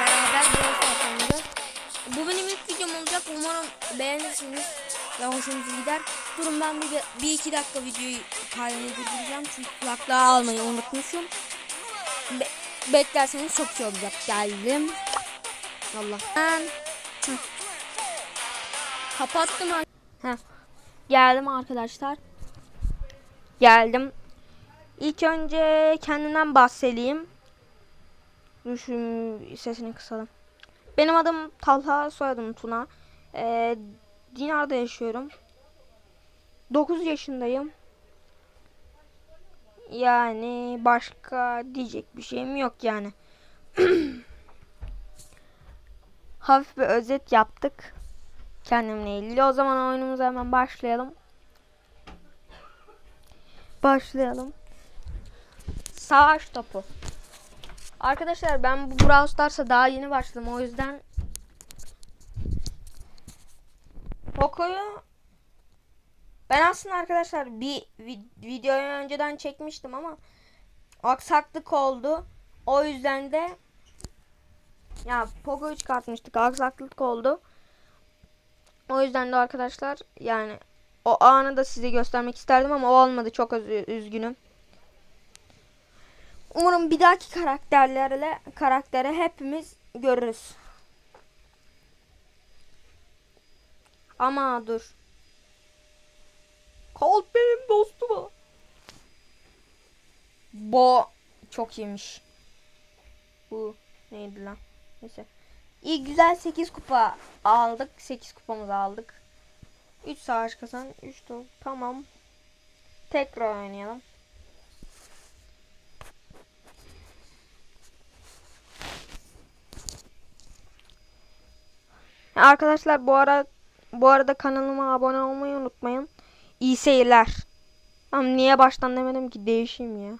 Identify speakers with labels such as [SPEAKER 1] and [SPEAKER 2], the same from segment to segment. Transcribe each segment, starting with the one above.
[SPEAKER 1] beraber oynayacağız. Bu benim ilk videom olacak. Umarım beğenirsiniz ve hoşunuza gider. Durun ben bir, bir iki dakika videoyu kaydını durduracağım. Çünkü kulaklığı almayı unutmuşum. Be beklerseniz çok iyi olacak. Geldim. Allah. Ben... Kapattım. Heh. Geldim arkadaşlar. Geldim. İlk önce kendimden bahsedeyim. Şu sesini kısalım. Benim adım Talha, soyadım Tuna. Ee, Dinar'da yaşıyorum. 9 yaşındayım. Yani başka diyecek bir şeyim yok yani. Hafif bir özet yaptık. Kendimle ilgili. O zaman oyunumuza hemen başlayalım. Başlayalım. Savaş topu. Arkadaşlar ben bu Brawl Stars'a daha yeni başladım o yüzden Poco'yu ben aslında arkadaşlar bir vi- videoyu önceden çekmiştim ama aksaklık oldu. O yüzden de ya Poco'yu çıkartmıştık aksaklık oldu. O yüzden de arkadaşlar yani o anı da size göstermek isterdim ama o olmadı çok üzgünüm. Umarım bir dahaki karakterlerle karaktere hepimiz görürüz. Ama dur. Colt benim dostum. Bo çok iyiymiş. Bu neydi lan? Neyse. İyi güzel 8 kupa aldık. 8 kupamızı aldık. 3 savaş kazan. 3 top. Tamam. Tekrar oynayalım. Arkadaşlar bu ara bu arada kanalıma abone olmayı unutmayın. İyi seyirler. Tamam niye baştan demedim ki değişeyim ya.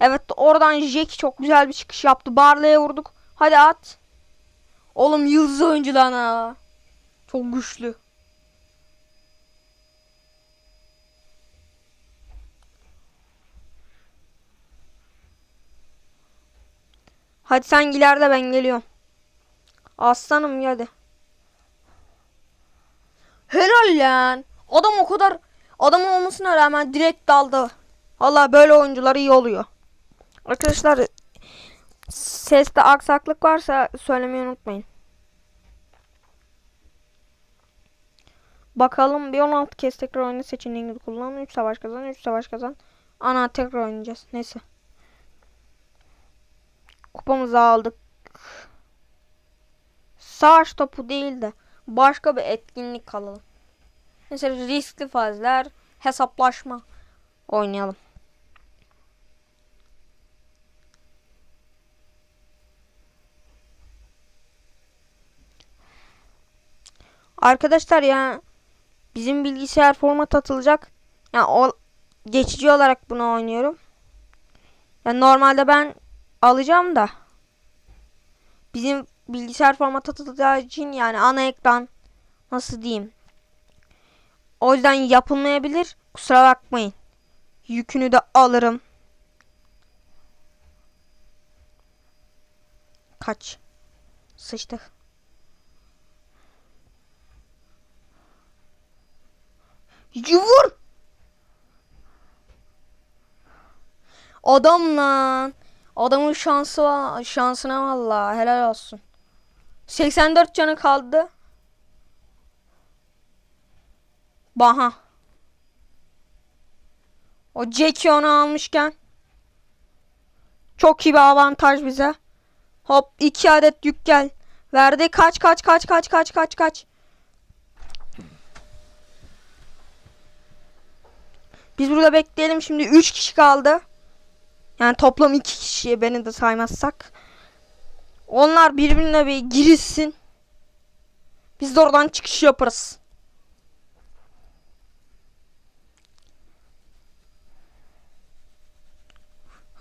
[SPEAKER 1] Evet oradan Jack çok güzel bir çıkış yaptı. Barley'e vurduk. Hadi at. Oğlum yıldız oyuncu lan ha. Çok güçlü. Hadi sen ileride ben geliyorum. Aslanım hadi. Helal lan. Adam o kadar adam olmasına rağmen direkt daldı. Valla böyle oyuncular iyi oluyor. Arkadaşlar seste aksaklık varsa söylemeyi unutmayın. Bakalım bir 16 kez tekrar oyunu seçeneğini kullan. 3 savaş kazan, 3 savaş kazan. Ana tekrar oynayacağız. Neyse. Kupamızı aldık. Savaş topu değil de başka bir etkinlik alalım. Mesela riskli fazlar, hesaplaşma oynayalım. Arkadaşlar ya bizim bilgisayar format atılacak. Yani o geçici olarak bunu oynuyorum. Yani normalde ben alacağım da bizim bilgisayar format atılacağı yani ana ekran nasıl diyeyim. O yüzden yapılmayabilir. Kusura bakmayın. Yükünü de alırım. Kaç. Sıçtık. Vur. Adam lan. Adamın şansı var, şansına vallahi helal olsun. 84 canı kaldı. Baha. O Jackie onu almışken çok iyi bir avantaj bize. Hop iki adet yük gel. Verdi kaç kaç kaç kaç kaç kaç kaç. Biz burada bekleyelim şimdi 3 kişi kaldı. Yani toplam 2 kişi beni de saymazsak. Onlar birbirine bir girilsin. Biz de oradan çıkış yaparız.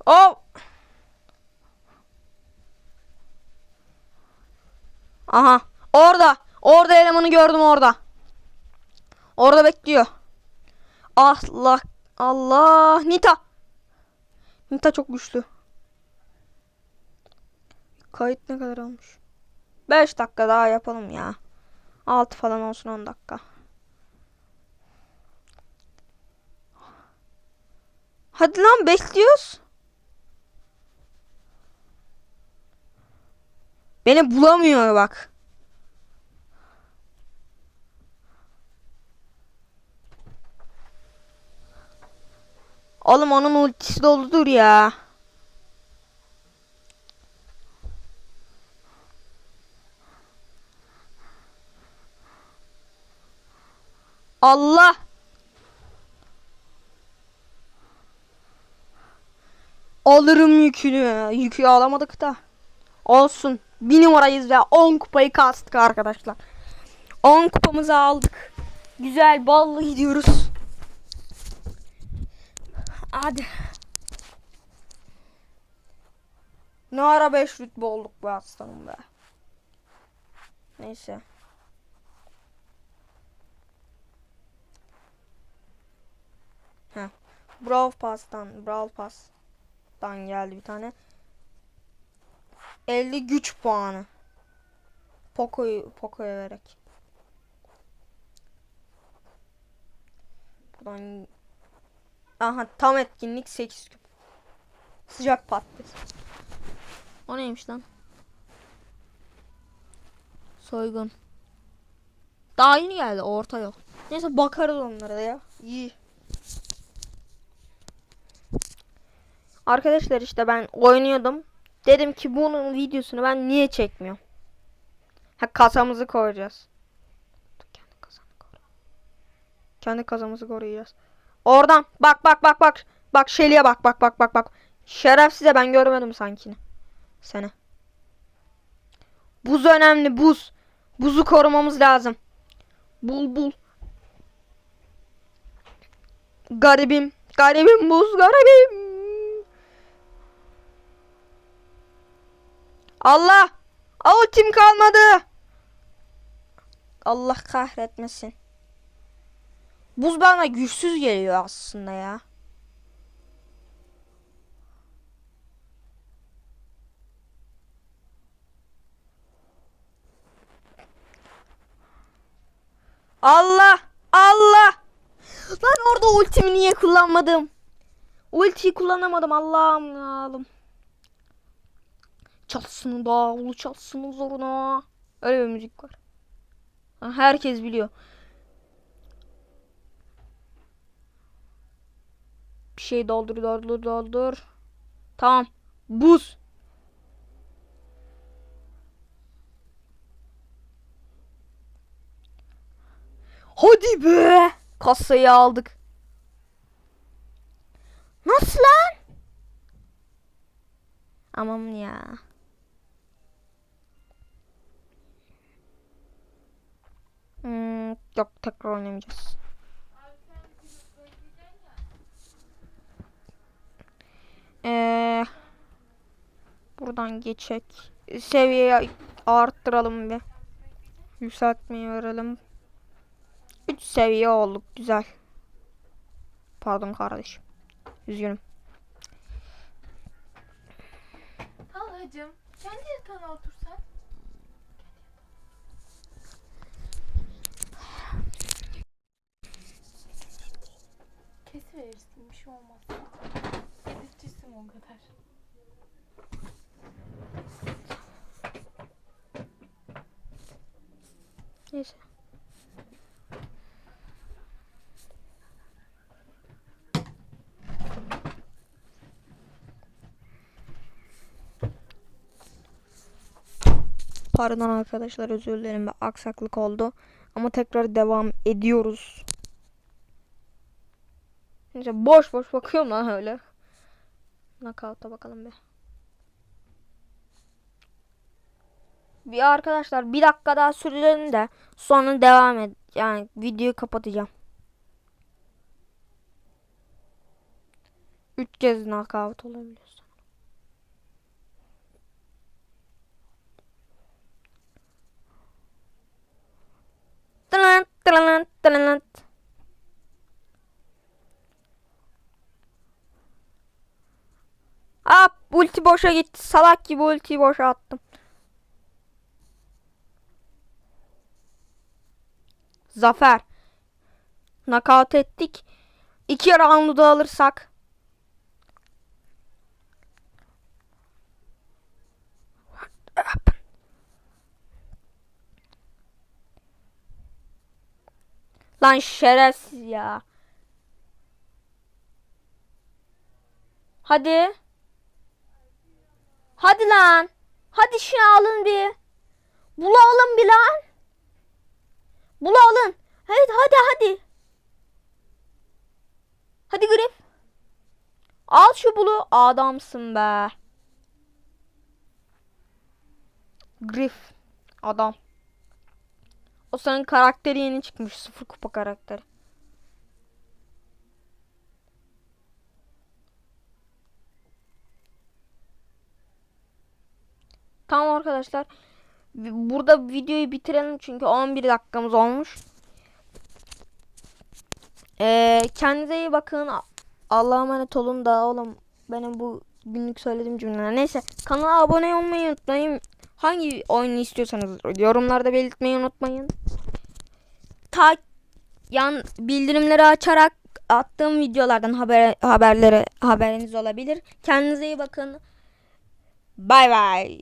[SPEAKER 1] O Aha. Orada. Orada elemanı gördüm orada. Orada bekliyor. Allah. Allah. Nita. Nita çok güçlü. Kayıt ne kadar olmuş? 5 dakika daha yapalım ya. 6 falan olsun 10 dakika. Hadi lan bekliyoruz. Beni bulamıyor bak. Oğlum onun ultisi doludur ya. Allah. Alırım yükünü. Yükü alamadık da. Olsun. Bir numarayız ve 10 kupayı kastık arkadaşlar. 10 kupamızı aldık. Güzel ballı gidiyoruz. Hadi. Ne ara 5 rütbe olduk be aslanım be. Neyse. Heh. Brawl Pass'tan, Brawl Pass'tan geldi bir tane. 50 güç puanı. Poco'yu Poco'ya vererek. Buradan Aha tam etkinlik 8 küp. Sıcak patates. O neymiş lan? Soygun. Daha yeni geldi orta yol. Neyse bakarız onlara ya. İyi. Arkadaşlar işte ben oynuyordum. Dedim ki bunun videosunu ben niye çekmiyorum? Ha kasamızı koruyacağız. Dur, Kendi kasamızı koru. Kendi kasamızı koruyacağız. Oradan bak bak bak bak. Bak Şeli'ye bak bak bak bak bak. Şerefsize ben görmedim sankini. Seni. Buz önemli buz. Buzu korumamız lazım. Bul bul. Garibim. Garibim buz garibim. Allah. Ultim kalmadı. Allah kahretmesin. Buz bana güçsüz geliyor aslında ya. Allah! Allah! Lan orada ultimi niye kullanmadım? Ultiyi kullanamadım Allah'ım Allah'ım. Çalsın davulu çalsın zoruna. Öyle bir müzik var. Herkes biliyor. Bir şey doldur doldur doldur. Tamam. Buz. Hadi be. Kasayı aldık. Nasıl lan? Aman ya. Yok tekrar oynamayacağız. Ee, buradan geçek. Seviyeyi arttıralım bir. Yükseltmeyi verelim. 3 seviye olduk. Güzel. Pardon kardeşim. Üzgünüm.
[SPEAKER 2] Talhacım kendi yatağına otursan. Kesiverirsin bir şey olmaz. Edipçisin o kadar.
[SPEAKER 1] Neyse. Pardon arkadaşlar özür dilerim bir aksaklık oldu. Ama tekrar devam ediyoruz. Neyse boş boş bakıyorum lan öyle. Knockout'a bakalım bir. Bir arkadaşlar bir dakika daha sürelim de sonra devam et. Yani videoyu kapatacağım. 3 kez knockout olabilir. Tılan tılan tılan. Hop. ulti boşa gitti. Salak gibi ultiyi boşa attım. Zafer. Knockout ettik. İki roundu da alırsak. Lan şerefsiz ya. Hadi. Hadi lan. Hadi şunu alın bir. Bulu alın bir lan. Bulu alın. Hadi hadi hadi. Hadi Grif. Al şu bulu. Adamsın be. Grif. Adam. O senin karakteri yeni çıkmış. Sıfır kupa karakteri. Tamam arkadaşlar. Burada videoyu bitirelim çünkü 11 dakikamız olmuş. Ee, kendinize iyi bakın. Allah'a emanet olun da oğlum benim bu günlük söylediğim cümleler. Neyse kanala abone olmayı unutmayın. Hangi oyunu istiyorsanız yorumlarda belirtmeyi unutmayın. Ta yan bildirimleri açarak attığım videolardan haber haberleri haberiniz olabilir. Kendinize iyi bakın. Bay bay.